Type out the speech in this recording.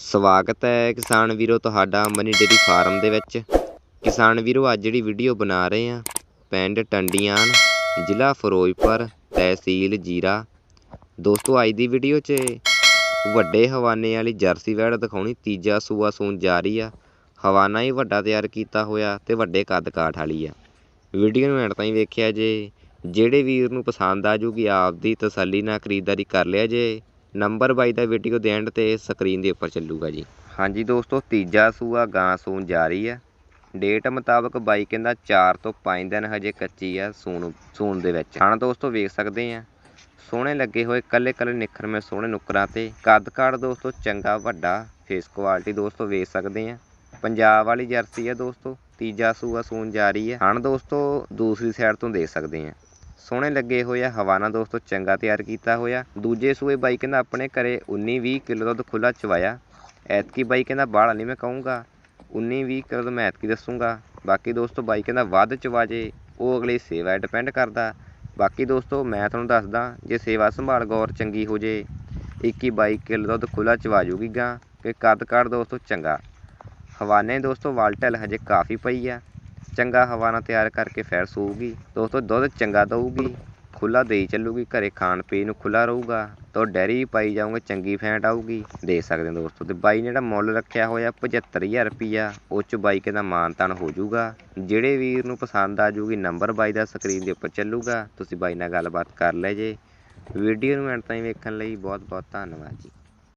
ਸਵਾਗਤ ਹੈ ਕਿਸਾਨ ਵੀਰੋ ਤੁਹਾਡਾ ਮਨੀ ਡੇਰੀ ਫਾਰਮ ਦੇ ਵਿੱਚ। ਕਿਸਾਨ ਵੀਰੋ, ਅੱਜ ਜਿਹੜੀ ਵੀਡੀਓ ਬਣਾ ਰਹੇ ਆ ਪਿੰਡ ਟੰਡੀਆਂ ਜ਼ਿਲ੍ਹਾ ਫਿਰੋਜ਼ਪੁਰ, ਤਹਿਸੀਲ ਜੀਰਾ। ਦੋਸਤੋ, ਅੱਜ ਦੀ ਵੀਡੀਓ 'ਚ ਵੱਡੇ ਹਵਾਨੇ ਵਾਲੀ ਜਰਸੀ ਵੈੜ ਦਿਖਾਉਣੀ, ਤੀਜਾ ਸੂਆ ਸੂਣ ਜਾ ਰਹੀ ਆ। ਹਵਾਨਾ ਹੀ ਵੱਡਾ ਤਿਆਰ ਕੀਤਾ ਹੋਇਆ ਤੇ ਵੱਡੇ ਕੱਦ ਕਾਠ ਵਾਲੀ ਆ। ਵੀਡੀਓ ਨੂੰ ਐਂਡ ਤਾਈਂ ਵੇਖਿਆ ਜੇ, ਜਿਹੜੇ ਵੀਰ ਨੂੰ ਪਸੰਦ ਆ ਜੂਗੀ ਆਪਦੀ ਤਸੱਲੀ ਨਾਲ ਖਰੀਦਦਾਰੀ ਕਰ ਲਿਆ ਜੇ। ਨੰਬਰ ਬਾਈ ਦਾ ਵੀਡੀਓ ਦੇ ਐਂਡ ਤੇ ਸਕਰੀਨ ਦੇ ਉੱਪਰ ਚੱਲੂਗਾ ਜੀ। ਹਾਂਜੀ ਦੋਸਤੋ, ਤੀਜਾ ਸੂਆ, ਗਾਂ ਸੂਣ ਜਾ ਰਹੀ ਹੈ ਡੇਟ ਮੁਤਾਬਕ ਬਾਈ ਕਹਿੰਦਾ 4 ਤੋਂ 5 ਦਿਨ ਹਜੇ ਕੱਚੀ ਆ ਸੂਣ ਸੂਣ ਦੇ ਵਿੱਚ। ਹਾਂ ਦੋਸਤੋ ਵੇਖ ਸਕਦੇ ਆ, ਸੋਹਣੇ ਲੱਗੇ ਹੋਏ ਕੱਲੇ ਕੱਲੇ ਨਿਖਰਵੇਂ ਸੋਹਣੇ ਨੁੱਕਰਾਂ ਤੇ। ਕੱਦ ਕਾੜ ਦੋਸਤੋ ਚੰਗਾ, ਵੱਡਾ ਫੇਸ ਕੁਆਲਿਟੀ ਦੋਸਤੋ ਵੇਖ ਸਕਦੇ ਆ। ਪੰਜਾਬ ਵਾਲੀ ਜਰਸੀ ਆ ਦੋਸਤੋ, ਤੀਜਾ ਸੂਆ ਸੂਣ ਜਾ ਰਹੀ ਹੈ ਹਣ ਦੋਸਤੋ ਦੂਸਰੀ ਸਾਈਡ ਤੋਂ ਦੇਖ ਸਕਦੇ ਆ। ਸੋਹਣੇ ਲੱਗੇ ਹੋਏ ਆ ਹਵਾਨਾ ਦੋਸਤੋ ਚੰਗਾ ਤਿਆਰ ਕੀਤਾ ਹੋਇਆ। ਦੂਜੇ ਸੂਏ ਬਾਈ ਕਹਿੰਦਾ ਆਪਣੇ ਘਰੇ 19 20 ਕਿਲੋ ਦੁੱਧ ਖੁੱਲਾ ਚਵਾਇਆ। ਐਤਕੀ ਬਾਈ ਕਹਿੰਦਾ ਬਾਹਲਾ ਨਹੀਂ ਮੈਂ ਕਹੂੰਗਾ। 19 20 ਕਿਲੋ ਦਾ ਮੈਂ ਐਤਕੀ ਦੱਸੂੰਗਾ। ਬਾਕੀ ਦੋਸਤੋ ਬਾਈ ਕਹਿੰਦਾ ਵੱਧ ਚਵਾ ਜੇ, ਉਹ ਅਗਲੀ ਸੇਵਾ ਡਿਪੈਂਡ ਕਰਦਾ। ਬਾਕੀ ਦੋਸਤੋ ਮੈਂ ਤੁਹਾਨੂੰ ਦੱਸਦਾ, ਜੇ ਸੇਵਾ ਸੰਭਾਲ ਗੌਰ ਚੰਗੀ ਹੋ ਜੇ 21 22 ਕਿਲੋ ਦੁੱਧ ਖੁੱਲਾ ਚਵਾ ਜੂਗੀ ਗਾਂ। ਕਿ ਕੱਦ ਕਾਠ ਦੋਸਤੋ ਚੰਗਾ। ਹਵਾਨੇ ਦੋਸਤੋ ਵਾਲਟਲ ਹਜੇ ਕਾਫੀ ਪਈ ਆ। ਚੰਗਾ ਹਵਾ ਨਾਲ ਤਿਆਰ ਕਰਕੇ ਫੇਰ ਸੂਊਗੀ। ਦੋਸਤੋ, ਦੁੱਧ ਚੰਗਾ ਦਊਗੀ ਖੁੱਲਾ ਦੇਈ ਚੱਲੂਗੀ, ਘਰੇ ਖਾਣ ਪੀਣ ਨੂੰ ਖੁੱਲਾ ਰਹੂਗਾ। ਤਾਂ ਡੈਰੀ ਵੀ ਪਾਈ ਜਾਊਗੇ, ਚੰਗੀ ਫੈਂਟ ਆਊਗੀ। ਦੇ ਸਕਦੇ ਹੋ ਦੋਸਤੋ, ਤੇ ਬਾਈ ਨੇ ਜਿਹੜਾ ਮੁੱਲ ਰੱਖਿਆ ਹੋਇਆ 75000 ਰੁਪਿਆ ਉਹ ਚ ਬਾਈ ਕਹਿੰਦਾ ਮਾਨਤਾਨ ਹੋ ਜਾਊਗਾ। ਜਿਹੜੇ ਵੀਰ ਨੂੰ ਪਸੰਦ ਆ ਜੂਗੀ ਨੰਬਰ ਬਾਈ ਦਾ ਸਕਰੀਨ ਦੇ ਉੱਪਰ ਚੱਲੂਗਾ। ਤੁਸੀਂ ਬਾਈ ਨਾਲ ਗੱਲਬਾਤ ਕਰ ਲੈ ਜੇ। ਵੀਡੀਓ ਨੂੰ ਐਂਡ ਤਾਈਂ ਵੇਖਣ ਲਈ ਬਹੁਤ ਬਹੁਤ ਧੰਨਵਾਦ ਜੀ।